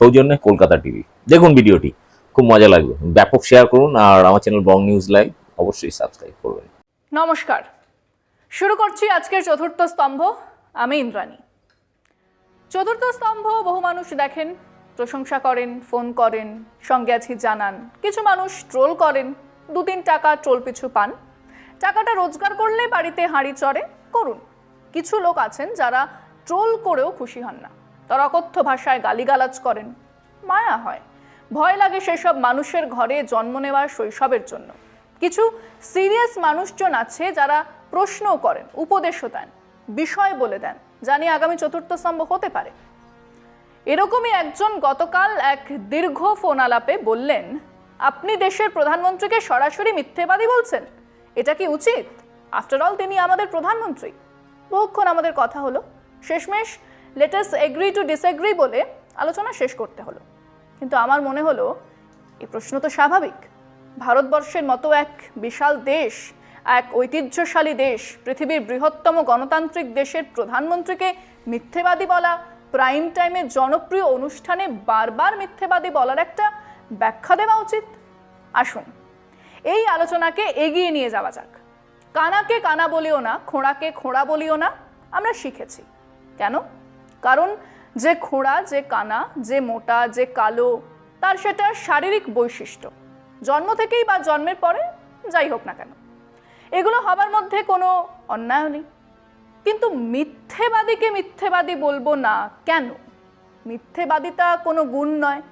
সৌজন্যে কলকাতা টিভি। দেখুন ভিডিওটি, খুব মজা লাগবে। ব্যাপক শেয়ার করুন আর আমার চ্যানেল বং নিউজ লাইভ অবশ্যই সাবস্ক্রাইব করবেন। নমস্কার। শুরু করছি আজকের চতুর্থ স্তম্ভ, আমি ইন্দ্রাণী। চতুর্থ স্তম্ভ, বহু মানুষ দেখেন, প্রশংসা করেন ফোন করেন, সঙ্গে আছি জানান। কিছু মানুষ ট্রোল করেন, দু তিন টাকা ট্রোল পিছু পান। টাকাটা রোজগার করলে বাড়িতে হাঁড়ি চড়ে, করুন। কিছু লোক আছেন যারা ট্রোল করেও খুশি হন না। তারা অকথ্য ভাষায় গালিগালাজ করেন। মায়া হয়। ভয় লাগে সেসব মানুষের ঘরে জন্ম নেওয়ার শৈশবের জন্য। কিছু সিরিয়াস মানুষজন আছে যারা প্রশ্নও করেন, উপদেশও দেন, বিষয় বলে দেন জানি আগামী চতুর্থ স্তম্ভ হতে পারে। এরকমই একজন গতকাল এক দীর্ঘ ফোন আলাপে বললেন, আপনি দেশের প্রধানমন্ত্রীকে সরাসরি মিথ্যেবাদী বলছেন? এটা কি উচিত? আফটার অল তিনি আমাদের প্রধানমন্ত্রী। বহুক্ষণ আমাদের কথা হলো। শেষমেশ লেটাস এগ্রি টু ডিসএগ্রি বলে আলোচনা শেষ করতে হলো। কিন্তু আমার মনে হলো, এই প্রশ্ন তো স্বাভাবিক। ভারতবর্ষের মতো এক বিশাল দেশ, এক ঐতিহ্যশালী দেশ, পৃথিবীর বৃহত্তম গণতান্ত্রিক দেশের প্রধানমন্ত্রীকে মিথ্যেবাদী বলা প্রাইম টাইমে জনপ্রিয় অনুষ্ঠানে বারবার মিথ্যেবাদী বলার একটা ব্যাখ্যা দেওয়া উচিত। আসুন, এই আলোচনাকে এগিয়ে নিয়ে যাওয়া যাক। কানাকে কানা বলিও না, খোঁড়াকে খোঁড়া বলিও না, আমরা শিখেছি। কেন? কারণ যে খোঁড়া, যে কানা, যে মোটা, যে কালো, তার সেটা শারীরিক বৈশিষ্ট্য। জন্ম থেকেই বা জন্মের পরে, যাই হোক না কেন, এগুলো হবার মধ্যে কোনো অন্যায় নেই। কিন্তু মিথ্যেবাদীকে মিথ্যেবাদী বলব না কেন? মিথ্যেবাদিতা কোনো গুণ নয়।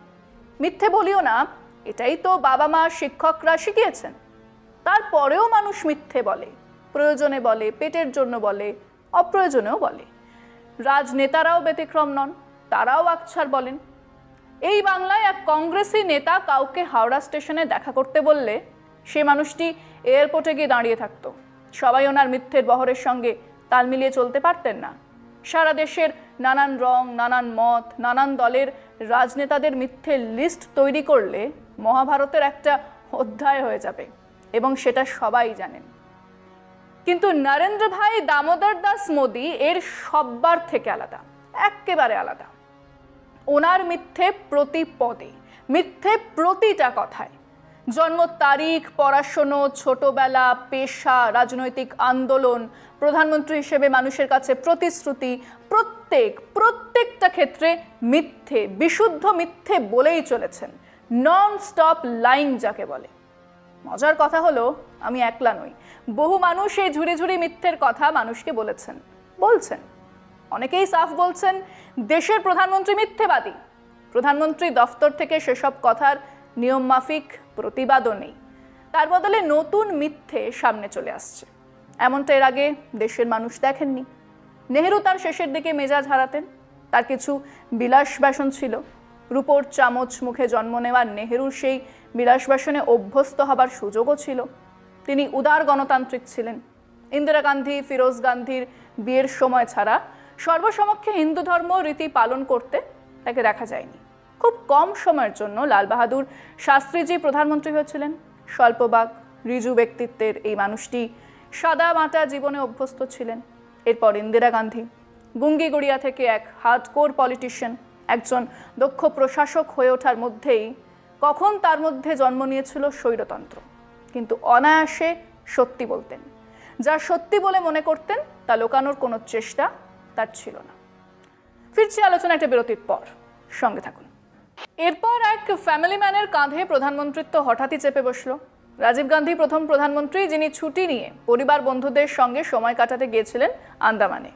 মিথ্যে বলিও না, এটাই তো বাবা মা শিক্ষকরা শিখিয়েছেন। তারপরেও মানুষ মিথ্যে বলে, প্রয়োজনে বলে, পেটের জন্য বলে, অপ্রয়োজনেও বলে। রাজনেতারাও ব্যতিক্রম নন, তারাও আকছার বলেন। এই বাংলায় এক কংগ্রেসি নেতা কাউকে হাওড়া স্টেশনে দেখা করতে বললে সে মানুষটি এয়ারপোর্টে গিয়ে দাঁড়িয়ে থাকতো। সবাই ওনার মিথ্যের বহরের সঙ্গে তাল মিলিয়ে চলতে পারতেন না। সারা দেশের নানান রং, নানান মত, নানান দলের রাজনেতাদের মিথ্যের লিস্ট তৈরি করলে মহাভারতের একটা অধ্যায় হয়ে যাবে এবং সেটা সবাই জানেন। কিন্তু নরেন্দ্র ভাই, দামোদর দাস মোদী এর সব্বার থেকে আলাদা একেবারে আলাদা। ওনার মিথ্যে প্রতি পদে, মিথ্যে প্রতিটা কথায়। জন্ম তারিখ, পড়াশুনো, ছোটবেলা, পেশা, রাজনৈতিক আন্দোলন, প্রধানমন্ত্রী হিসেবে মানুষের কাছে প্রতিশ্রুতি, প্রত্যেক, প্রত্যেকটা ক্ষেত্রে মিথ্যে, বিশুদ্ধ মিথ্যে বলেই চলেছেন। নন স্টপ লাইন যাকে বলে। মজার কথা হলো, আমি একলা নই। বহু মানুষ এই ঝুড়ি ঝুড়ি মিথ্যের কথা মানুষকে বলেছেন। বলছেন। অনেকেই সাফ বলছেন, দেশের প্রধানমন্ত্রী মিথ্যেবাদী। প্রধানমন্ত্রী দফতর থেকে সেসব কথার নিয়ম মাফিক প্রতিবাদও নেই। তার বদলে নতুন মিথ্যে সামনে চলে আসছে। এমনটা এর আগে দেশের মানুষ দেখেননি। নেহেরু তার শেষের দিকে মেজাজ হারাতেন। তার কিছু বিলাস ব্যাসন ছিল। রূপোর চামচ মুখে জন্ম নেওয়া নেহেরুর সেই বিলাস ব্যাসনে অভ্যস্ত হবার সুযোগও ছিল। তিনি উদার গণতান্ত্রিক ছিলেন। ইন্দিরা গান্ধী, ফিরোজ গান্ধীর বিয়ের সময় ছাড়া সর্বসমক্ষে হিন্দু ধর্ম রীতি পালন করতে তাকে দেখা যায়নি। খুব কম সময়ের জন্য লাল বাহাদুর শাস্ত্রীজি প্রধানমন্ত্রী হয়েছিলেন। স্বল্পবাগ রিজু ব্যক্তিত্বের এই মানুষটি সাদা মাটা জীবনে অভ্যস্ত ছিলেন। এরপর ইন্দিরা গান্ধী, গুঙ্গিগড়িয়া থেকে এক হার্ডকোর পলিটিশিয়ান, একজন দক্ষ প্রশাসক হয়ে ওঠার মধ্যেই কখন তার মধ্যে জন্ম নিয়েছিল স্বৈরতন্ত্র। কিন্তু অনায়াসে সত্যি বলতেন। যা সত্যি বলে মনে করতেন, তা লোকানোর কোনো চেষ্টা তার ছিল না। ফিরছি আলোচনা একটা বিরতির পর। সঙ্গে থাকুন। এরপর এক ফ্যামিলি ম্যানের কাঁধে প্রধানমন্ত্রিত্ব হঠাৎই চেপে বসল। রাজীব গান্ধী প্রথম প্রধানমন্ত্রী, যিনি ছুটি নিয়ে পরিবার বন্ধুদের সঙ্গে সময় কাটাতে গিয়েছিলেন আন্দামানে।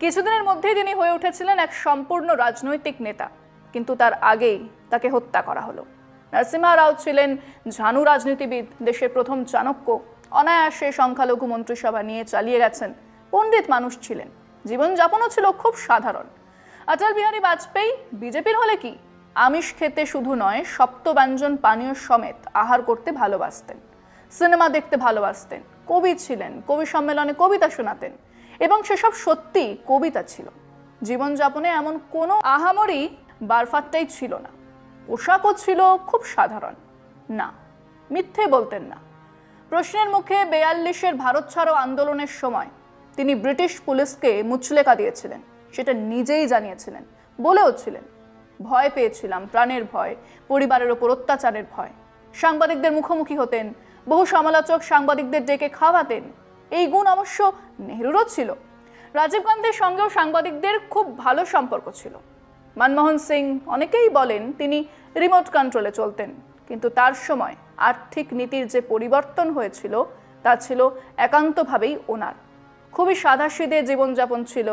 কিছুদিনের মধ্যেই তিনি হয়ে উঠেছিলেন এক সম্পূর্ণ রাজনৈতিক নেতা। কিন্তু তার আগেই তাকে হত্যা করা হলো। নরসিমহা রাও ছিলেন ঝানু রাজনীতিবিদ, দেশের প্রথম চাণক্য। অনায়াসে সংখ্যালঘু মন্ত্রিসভা নিয়ে চালিয়ে গেছেন। পণ্ডিত মানুষ ছিলেন। জীবনযাপনও ছিল খুব সাধারণ। অটল বিহারী বাজপেয়ী বিজেপির হলে কি? আমিষ খেতে শুধু নয় সপ্তব্যঞ্জন পানীয় সমেত আহার করতে ভালোবাসতেন। সিনেমা দেখতে ভালোবাসতেন। কবি ছিলেন, কবি সম্মেলনে কবিতা শোনাতেন এবং সেসব সত্যি কবিতা ছিল। জীবনযাপনে এমন কোনো আহামরি বারফাট্টাই ছিল না। পোশাকও ছিল খুব সাধারণ। না, মিথ্যে বলতেন না। প্রশ্নের মুখে বেয়াল্লিশের ভারত ছাড়ো আন্দোলনের সময় তিনি ব্রিটিশ পুলিশকে মুচলেকা দিয়েছিলেন, সেটা নিজেই জানিয়েছিলেন, বলেও ছিলেন। ভয় পেয়েছিলাম, প্রাণের ভয়, পরিবারের ওপর অত্যাচারের ভয়। সাংবাদিকদের মুখোমুখি হতেন, বহু সমালোচক সাংবাদিকদের ডেকে খাওয়াতেন, এই গুণ অবশ্য নেহরুরও ছিল। রাজীব গান্ধীর সঙ্গেও সাংবাদিকদের খুব ভালো সম্পর্ক ছিল। মনমোহন সিং অনেকেই বলেন তিনি রিমোট কন্ট্রোলে চলতেন, কিন্তু তার সময় আর্থিক নীতির যে পরিবর্তন হয়েছিল, তা ছিল একান্তভাবেই ওনার। খুবই সাদাসিদে জীবনযাপন ছিল,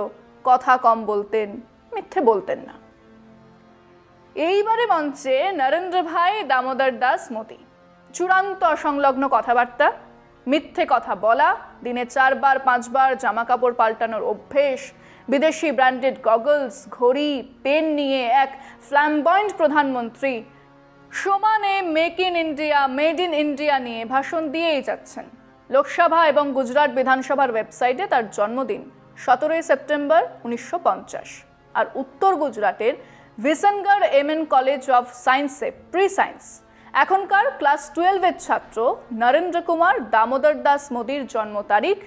কথা কম বলতেন, মিথ্যে বলতেন না। এইবারে মঞ্চে নরেন্দ্র ভাই, দামোদর দাস মতি চূড়ান্ত অসংলগ্ন কথাবার্তা, মিথ্যে কথা বলা, দিনে চারবার, পাঁচবার জামা কাপড় পাল্টানোর অভ্যেস বিদেশি ব্র্যান্ডেড গগলস, ঘড়ি, পেন নিয়ে এক ফ্ল্যামবয়েন্ট প্রধানমন্ত্রী সমানে make in India made in India নিয়ে ভাষণ দিয়েই যাচ্ছেন। লোকসভা এবং গুজরাট বিধানসভার ওয়েবসাইটে তার জন্মদিন, সতেরোই সেপ্টেম্বর উনিশশো পঞ্চাশ। আর উত্তর গুজরাটের Visnagar M N college of সায়েন্সে প্রি সায়েন্স এখনকার ক্লাস টুয়েলভের ছাত্র নরেন্দ্র কুমার দামোদর দাস মোদীর জন্ম তারিখ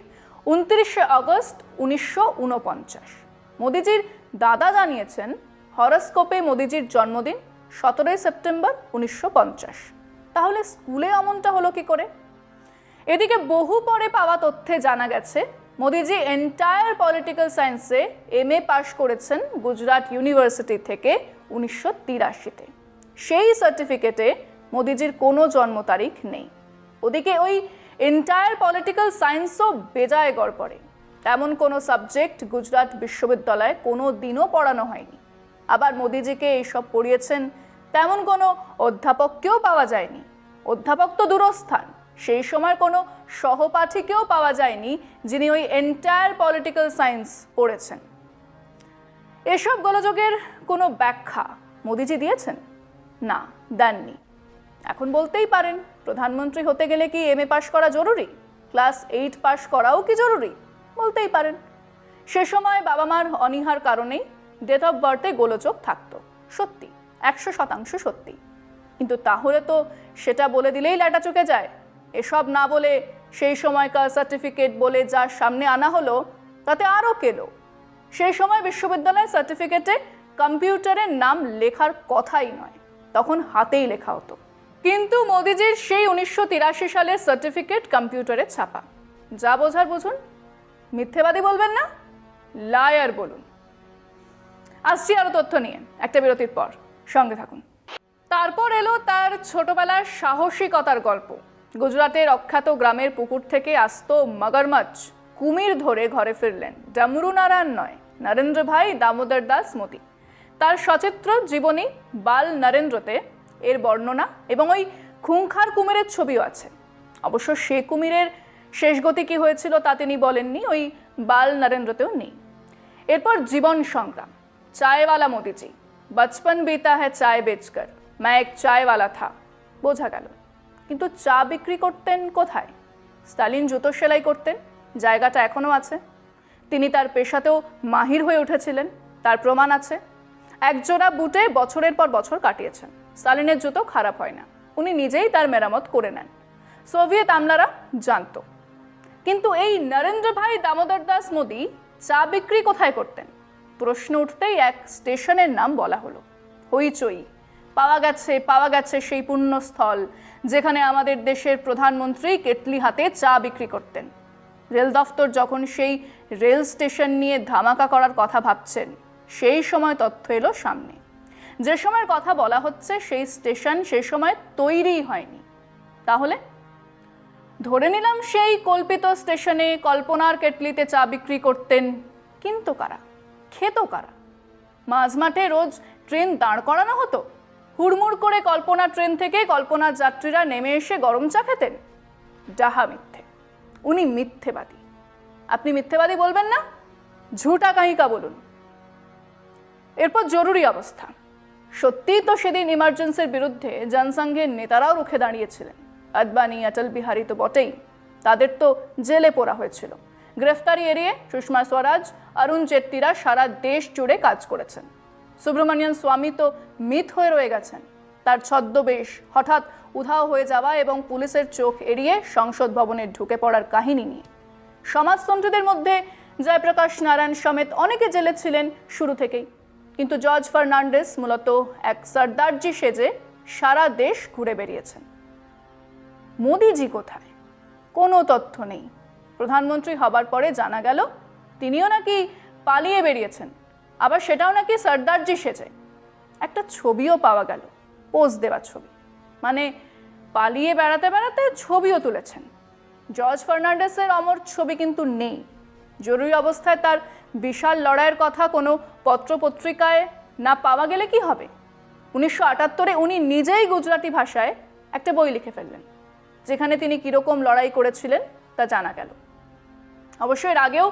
উনত্রিশে আগস্ট উনিশশো উনপঞ্চাশ। মোদিজির দাদা জানিয়েছেন, হরস্কোপে মোদিজির জন্মদিন সতেরোই সেপ্টেম্বর উনিশশো পঞ্চাশ। তাহলে স্কুলে অমনটা হলো কি করে? এদিকে বহু পরে পাওয়া তথ্যে জানা গেছে, মোদিজি এন্টায়ার পলিটিক্যাল সায়েন্সে এম এ পাশ করেছেন গুজরাট ইউনিভার্সিটি থেকে উনিশশো তিরাশিতে। সেই সার্টিফিকেটে মোদিজির কোনো জন্ম তারিখ নেই। ওদিকে ওই এন্টায়ার পলিটিক্যাল সায়েন্সও বেজায় গড় পড়ে। তেমন কোনো সাবজেক্ট গুজরাট বিশ্ববিদ্যালয়ে কোনো দিনও পড়ানো হয়নি। আবার মোদিজিকে এইসব পড়িয়েছেন, তেমন কোনো অধ্যাপককেও পাওয়া যায়নি। অধ্যাপক তো দূরস্থান, সেই সময় কোনো সহপাঠীকেও পাওয়া যায়নি, যিনি ওই এন্টায়ার পলিটিক্যাল সায়েন্স পড়েছেন। এসব গোলযোগের কোনো ব্যাখ্যা মোদিজি দিয়েছেন? না, দেননি। এখন বলতেই পারেন প্রধানমন্ত্রী হতে গেলে কি এম এ পাশ করা জরুরি? ক্লাস এইট পাশ করাও কি জরুরি? বলতেই পারেন। সে সময় বাবা মার অনীহার কারণেই ডেট অফ বার্থে গোলযোগ থাকতো। সত্যি, একশো শতাংশ সত্যি। কিন্তু তাহলে তো সেটা বলে দিলেই ল্যাটা চুকে যায়। এসব না বলে সেই সময়কার সার্টিফিকেট বলে যা সামনে আনা হলো, তাতে আরও কেলো সেই সময় বিশ্ববিদ্যালয়ের সার্টিফিকেটে কম্পিউটারের নাম লেখার কথাই নয়, তখন হাতেই লেখা হতো। কিন্তু মোদিজির সেই উনিশশো তিরাশি সালের সার্টিফিকেট কম্পিউটারে ছাপা। যা বোঝার বুঝুন, মিথ্যেবাদী বলবেন না লায়ার বলুন। আসছি আরও তথ্য নিয়ে, একটা বিরতির পর, সঙ্গে থাকুন। তারপর এলো তার ছোটবেলার সাহসিকতার গল্প। গুজরাটের অখ্যাত গ্রামের পুকুর থেকে আসতো মগরমাছ কুমির ধরে ঘরে ফিরলেন। ডামরু নারায়ণ নয় নরেন্দ্র ভাই দামোদর দাস মতি। তার সচিত্র জীবনী বাল নরেন্দ্রতে এর বর্ণনা এবং ওই খুঁখার কুমিরের ছবিও আছে। অবশ্য সে কুমিরের শেষ গতি কী হয়েছিল তা তিনি বলেননি, ওই বাল নরেন্দ্রতেও নেই। এরপর জীবন সংগ্রাম। চায়ওয়ালা মোদিজি, বচপন বিতা হ্যাঁ চায় বেচকর, মা এক চায়ওয়ালা থা। বোঝা গেল। কিন্তু চা বিক্রি করতেন কোথায়? স্টালিন জুতো সেলাই করতেন, জায়গাটা এখনও আছে। তিনি তার পেশাতেও মাহির হয়ে উঠেছিলেন, তার প্রমাণ আছে। একজোড়া বুটে বছরের পর বছর কাটিয়েছেন। স্টালিনের জুতো খারাপ হয় না। উনি নিজেই তার মেরামত করে নেন। সোভিয়েত আমলারা জানতো। কিন্তু এই নরেন্দ্র ভাই দামোদর দাস মোদী চা বিক্রি কোথায় করতেন? প্রশ্ন উঠতেই এক স্টেশনের নাম বলা হলো। হইচই। পাওয়া গেছে পাওয়া গেছে সেই পুণ্যস্থল, যেখানে আমাদের দেশের প্রধানমন্ত্রী কেটলি হাতে চা বিক্রি করতেন। রেল দফতর যখন সেই রেল স্টেশন নিয়ে ধামাকা করার কথা ভাবছেন, সেই সময় তথ্য এলো সামনে। যে সময়ের কথা বলা হচ্ছে সেই স্টেশন সেই সময় তৈরিই হয়নি। তাহলে? ধরে নিলাম সেই কল্পিত স্টেশনে কল্পনার কেটলিতে চা বিক্রি করতেন। কিন্তু কারা? খেত কারা? মাঝমাঠে রোজ ট্রেন দাঁড় করানো হতো? হুড়মুড় করে কল্পনা ট্রেন থেকে কল্পনার যাত্রীরা নেমে এসে গরম চা খেতেন? ডাহা মিথ্যে। উনি মিথ্যেবাদী। আপনি মিথ্যেবাদী বলবেন না? ঝুটা কাহিকা বলুন। এরপর জরুরি অবস্থা। সত্যিই তো সেদিন ইমার্জেন্সির বিরুদ্ধে জনসংঘের নেতারাও রুখে দাঁড়িয়েছিলেন। আদবানি, অটল বিহারী তো বটেই। তাদের তো জেলে পোড়া হয়েছিল। গ্রেফতারি এড়িয়ে সুষমা স্বরাজ, অরুণ জেটলিরা সারা দেশ জুড়ে কাজ করেছেন। সুব্রমণিয়ান স্বামী তো মিথ হয়ে রয়ে গেছেন। তার ছদ্মবেশ হঠাৎ উধাও হয়ে যাওয়া এবং পুলিশের চোখ এড়িয়ে সংসদ ভবনে ঢুকে পড়ার কাহিনী নিয়ে। সমাজতন্ত্রীদের মধ্যে জয়প্রকাশ নারায়ণ সমেত অনেকে জেলে ছিলেন শুরু থেকেই। কিন্তু জর্জ ফার্নান্ডেস মূলত এক সর্দারজি সেজে সারা দেশ ঘুরে বেরিয়েছেন মোদিজি কোথায়? কোনো তথ্য নেই। প্রধানমন্ত্রী হবার পরে জানা গেল, তিনিও নাকি পালিয়ে বেরিয়েছেন আবার সেটাও নাকি সর্দারজি সেজে। একটা ছবিও পাওয়া গেল, পোজ দেওয়া ছবি। মানে পালিয়ে বেড়াতে বেড়াতে ছবিও তুলেছেন। জর্জ ফার্নান্ডেসের অমর ছবি কিন্তু নেই। জরুরি অবস্থায় তার বিশাল লড়াইয়ের কথা কোনো পত্রপত্রিকায় না পাওয়া গেলে কি হবে? উনিশশো আটাত্তরে উনি নিজেই গুজরাটি ভাষায় একটা বই লিখে ফেললেন, যেখানে তিনি কীরকম লড়াই করেছিলেন তা জানা গেল। অবশ্য এর আগেও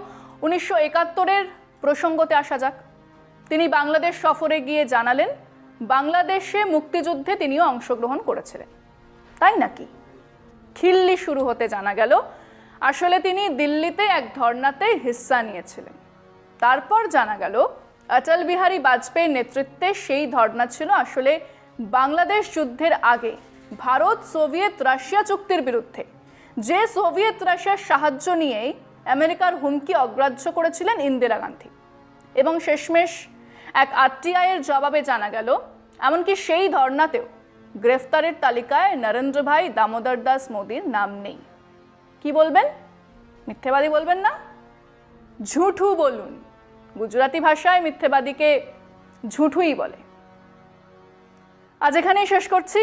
উনিশশো একাত্তরের প্রসঙ্গতে আসা যাক। তিনি বাংলাদেশ সফরে গিয়ে জানালেন, বাংলাদেশে মুক্তিযুদ্ধে তিনিও অংশগ্রহণ করেছিলেন। তাই নাকি? খিল্লি শুরু হতে জানা গেল, আসলে তিনি দিল্লিতে এক ধর্নাতে হিস্সা নিয়েছিলেন। তারপর জানা গেল, অটল বিহারী বাজপেয়ীর নেতৃত্বে সেই ধর্ণা ছিল আসলে বাংলাদেশ যুদ্ধের আগে, ভারত, সোভিয়েত, রাশিয়া চুক্তির বিরুদ্ধে। যে সোভিয়েত, রাশিয়ার সাহায্য নিয়েই আমেরিকার হুমকি অগ্রাহ্য করেছিলেন ইন্দিরা গান্ধী। এবং শেষমেশ এক আরটিআইয়ের জবাবে জানা গেল, এমনকি সেই ধর্নাতেও গ্রেফতারের তালিকায় নরেন্দ্র ভাই দামোদর দাস মোদির নাম নেই। কি বলবেন? মিথ্যেবাদী বলবেন না? ঝুঠু বলুন। গুজরাটি ভাষায় মিথ্যেবাদীকে ঝুঠুই বলে। আজ এখানেই শেষ করছি।